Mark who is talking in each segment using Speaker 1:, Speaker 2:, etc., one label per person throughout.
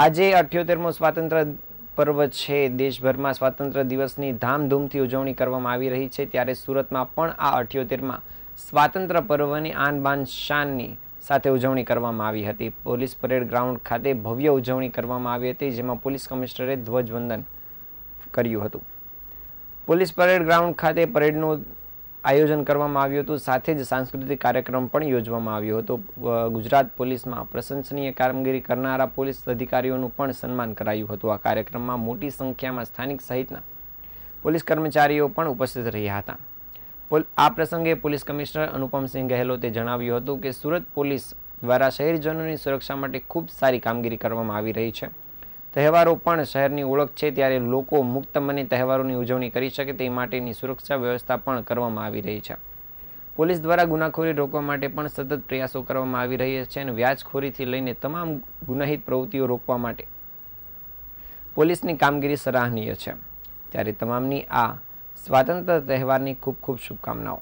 Speaker 1: આજે અઠ્યોતેરમો સ્વાતંત્ર્ય પર્વ છે. દેશભરમાં સ્વાતંત્ર્ય દિવસની ધામધૂમથી ઉજવણી કરવામાં આવી રહી છે. ત્યારે સુરતમાં પણ આ અઠ્યોતેરમાં સ્વાતંત્ર્ય પર્વની આનબાન શાનની સાથે ઉજવણી કરવામાં આવી હતી. પોલીસ પરેડ ગ્રાઉન્ડ ખાતે ભવ્ય ઉજવણી કરવામાં આવી હતી, જેમાં પોલીસ કમિશનરે ધ્વજવંદન કર્યું હતું. પોલીસ પરેડ ગ્રાઉન્ડ ખાતે પરેડનું આયોજન કરવામાં આવ્યું હતું. સાથે જ સાંસ્કૃતિક કાર્યક્રમ પણ યોજવામાં આવ્યો હતો. ગુજરાત પોલીસમાં પ્રશંસનીય કામગીરી કરનારા પોલીસ અધિકારીઓનું પણ સન્માન કરાયું હતું. આ કાર્યક્રમમાં મોટી સંખ્યામાં સ્થાનિક સહિતના પોલીસ કર્મચારીઓ પણ ઉપસ્થિત રહ્યા હતા. આ પ્રસંગે પોલીસ કમિશનર અનુપમસિંહ ગહેલોતે જણાવ્યું હતું કે સુરત પોલીસ દ્વારા શહેરીજનોની સુરક્ષા માટે ખૂબ સારી કામગીરી કરવામાં આવી રહી છે. તહેવારો પણ શહેરની ઓળખ છે, ત્યારે લોકો મુક્ત મને તહેવારોની ઉજવણી કરી શકે તે માટેની સુરક્ષા વ્યવસ્થા પણ કરવામાં આવી રહી છે. પોલીસ દ્વારા ગુનાખોરી રોકવા માટે પણ સતત પ્રયાસો કરવામાં આવી રહ્યા છે અને વ્યાજખોરીથી લઈને તમામ ગુનાહિત પ્રવૃત્તિઓ રોકવા માટે પોલીસની કામગીરી સરાહનીય છે. ત્યારે તમામની આ સ્વાતંત્ર્ય તહેવારની ખૂબ ખૂબ શુભકામનાઓ.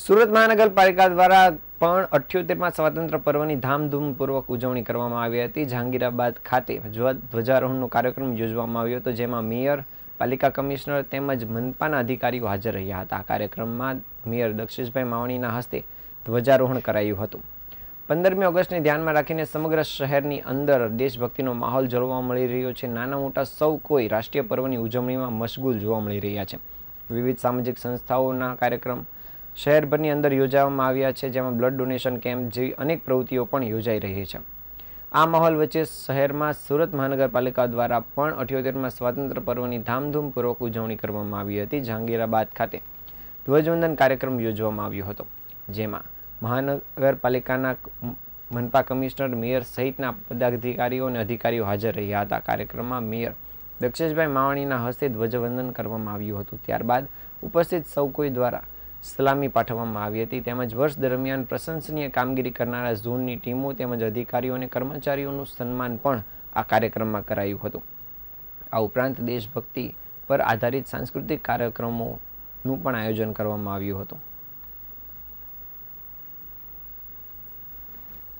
Speaker 1: સુરત મહાનગરપાલિકા દ્વારા પણ અઠ્યોતેરમાં સ્વાતંત્ર્ય પર્વની ધામધૂમપૂર્વક ઉજવણી કરવામાં આવી હતી. જહાંગીરાબાદ ખાતે ધ્વજારોહણનો કાર્યક્રમ યોજવામાં આવ્યો હતો, જેમાં મેયર, પાલિકા કમિશનર તેમજ મનપાના અધિકારીઓ હાજર રહ્યા હતા. આ કાર્યક્રમમાં મેયર દક્ષિશભાઈ માવણીના હસ્તે ધ્વજારોહણ કરાયું હતું. પંદરમી ઓગસ્ટને ધ્યાનમાં રાખીને સમગ્ર શહેરની અંદર દેશભક્તિનો માહોલ જોવા મળી રહ્યો છે. નાના મોટા સૌ કોઈ રાષ્ટ્રીય પર્વની ઉજવણીમાં મશગુલ જોવા મળી રહ્યા છે. વિવિધ સામાજિક સંસ્થાઓના કાર્યક્રમ શહેરભરની અંદર યોજવામાં આવ્યા છે, જેમાં બ્લડ ડોનેશન કેમ્પ જેવી અનેક પ્રવૃત્તિઓ પણ યોજાઈ રહી છે. આ માહોલ વચ્ચે શહેરમાં સુરત મહાનગરપાલિકા દ્વારા પણ અઠ્યોતેરમાં સ્વાતંત્ર્ય પર્વની ધામધૂમપૂર્વક ઉજવણી કરવામાં આવી હતી, જહાંગીરાબાદ ખાતે. ધ્વજવંદન કાર્યક્રમ યોજવામાં આવ્યો હતો, જેમાં મહાનગરપાલિકાના મનપા કમિશનર, મેયર સહિતના પદાધિકારીઓ અને અધિકારીઓ હાજર રહ્યા હતા. કાર્યક્રમમાં મેયર દક્ષેશભાઈ માવાણીના હસ્તે ધ્વજવંદન કરવામાં આવ્યું હતું. ત્યારબાદ ઉપસ્થિત સૌ કોઈ દ્વારા સલામી પાઠવવામાં આવી હતી. તેમજ વર્ષ દરમિયાન પ્રશંસનીય કામગીરી કરનારા ઝોનની ટીમો તેમજ અધિકારીઓ અને કર્મચારીઓનું સન્માન પણ આ કાર્યક્રમમાં કરાયું હતું. આ ઉપરાંત દેશભક્તિ પર આધારિત સાંસ્કૃતિક કાર્યક્રમોનું પણ આયોજન કરવામાં આવ્યું હતું.